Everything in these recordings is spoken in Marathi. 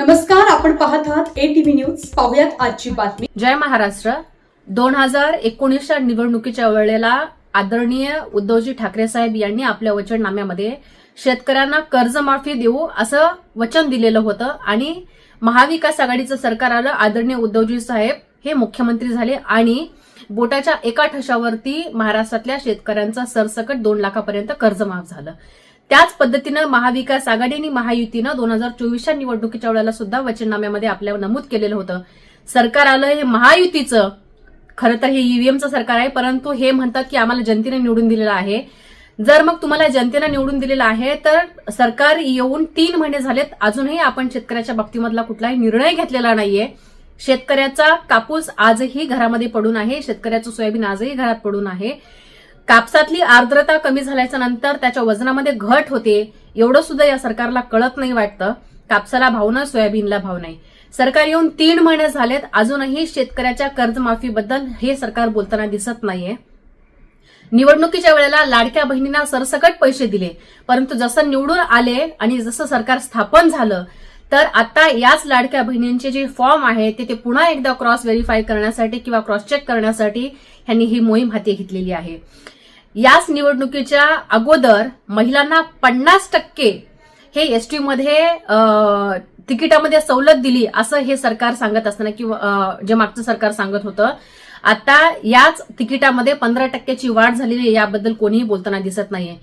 नमस्कार आपण पाहत आहात ए टीव्ही न्यूज पाहुयात आजची बातमी. जय महाराष्ट्र. दोन हजार एकोणीसच्या निवडणुकीच्या वेळेला आदरणीय उद्धवजी ठाकरे साहेब यांनी आपल्या वचननाम्यामध्ये शेतकऱ्यांना कर्जमाफी देऊ असं वचन दिलेलं होतं आणि महाविकास आघाडीचं सरकार आलं आदरणीय उद्धवजी साहेब हे मुख्यमंत्री झाले आणि बोटाच्या एका ठशावरती महाराष्ट्रातल्या शेतकऱ्यांचा सरसकट दोन लाखापर्यंत कर्ज माफ झालं. त्याच पद्धतीनं महाविकास आघाडी आणि महायुतीनं दोन हजार चोवीसच्या निवडणुकीच्या वेळेला सुद्धा वचननाम्यामध्ये आपल्या नमूद केलेलं होतं. सरकार आलं हे महायुतीचं. खरं तर हे ईव्हीएमचं सरकार आहे परंतु हे म्हणतात की आम्हाला जनतेने निवडून दिलेलं आहे. जर मग तुम्हाला जनतेनं निवडून दिलेलं आहे तर सरकार येऊन तीन महिने झालेत अजूनही आपण शेतकऱ्याच्या बाबतीमधला कुठलाही निर्णय घेतलेला नाहीये. शेतकऱ्याचा कापूस आजही घरामध्ये पडून आहे शेतकऱ्याचं सोयाबीन आजही घरात पडून आहे. कापसातली आर्द्रता कमी झाल्याच्यानंतर त्याच्या वजनामध्ये घट होते एवढं सुद्धा या सरकारला कळत नाही वाटतं. कापसाला भाव नाही सोयाबीनला भाव नाही. सरकार येऊन तीन महिने झालेत अजूनही शेतकऱ्याच्या कर्जमाफीबद्दल हे सरकार बोलताना दिसत नाहीये. निवडणुकीच्या वेळेला लाडक्या बहिणींना सरसकट पैसे दिले परंतु जसं निवडून आले आणि जसं सरकार स्थापन झालं तर आता याच लाडक्या बहिणींचे जे फॉर्म आहे ते ते पुन्हा एकदा क्रॉस व्हेरीफाय करण्यासाठी किंवा क्रॉस चेक करण्यासाठी ह्यांनी ही मोहीम हाती घेतलेली आहे. याच निवडणुकीच्या अगोदर महिलांना पन्नास टक्के हे एसटी मध्ये तिकिटामध्ये सवलत दिली असं हे सरकार सांगत असताना किंवा जे मागचं सरकार सांगत होतं. आता याच तिकिटामध्ये पंधरा टक्क्याची वाढ झालेली आहे याबद्दल कोणीही बोलताना दिसत नाहीये.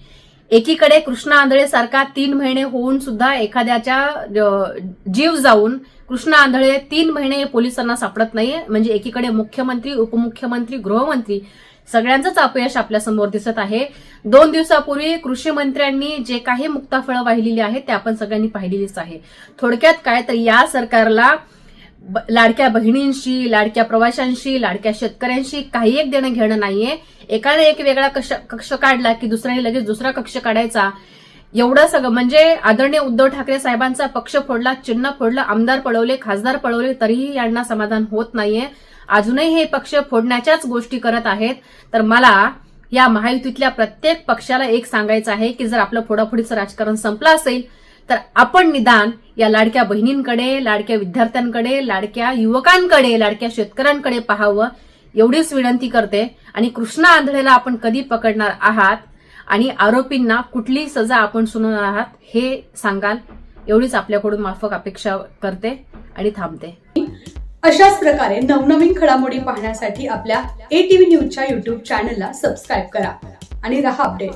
एकीकडे कृष्णा आंधळे सारखा तीन महिने होऊन सुद्धा एखाद्याच्या जीव जाऊन कृष्णा आंधळे तीन महिने पोलिसांना सापडत नाहीये. म्हणजे एकीकडे मुख्यमंत्री उपमुख्यमंत्री गृहमंत्री सगळ्यांचंच अपयश आपल्यासमोर दिसत आहे. दोन दिवसापूर्वी कृषी मंत्र्यांनी जे काही मुक्ताफळं वाहिलेली आहेत ते आपण सगळ्यांनी पाहिलेलीच आहे. थोडक्यात काय तर या सरकारला ब- लाडक्या बहिणींशी लाडक्या प्रवाशांशी लाडक्या शेतकऱ्यांशी काही एक देणं घेणं नाहीये. एकाने एक वेगळा कक्ष काढला की दुसऱ्याने लगेच दुसरा कक्ष काढायचा. एवढं सगळं. म्हणजे आदरणीय उद्धव ठाकरे साहेबांचा पक्ष फोडला चिन्ह फोडलं आमदार पळवले खासदार पळवले तरीही यांना समाधान होत नाहीये. अजूनही हे पक्ष फोडण्याच्याच गोष्टी करत आहेत. तर मला या महायुतीतल्या प्रत्येक पक्षाला एक सांगायचं आहे की जर आपलं फोडाफोडीचं राजकारण संपलं असेल तर आपण निदान या लाडक्या बहिणींकडे लाडक्या विद्यार्थ्यांकडे लाडक्या युवकांकडे लाडक्या शेतकऱ्यांकडे पाहावं. एवढीच विनंती करते. आणि कृष्णा आंधळेला आपण कधी पकडणार आहात? आणि आरोपींना कुठली सजा आपण सुनावणार आहात हे सांगाल एवढीच आपल्याकडून माफक अपेक्षा करते आणि थांबते. अशाच प्रकारे नवनवीन घडामोडी पाहण्यासाठी आपल्या ए टीव्ही न्यूजच्या युट्यूब चॅनलला सबस्क्राईब करा आणि रहा अपडेट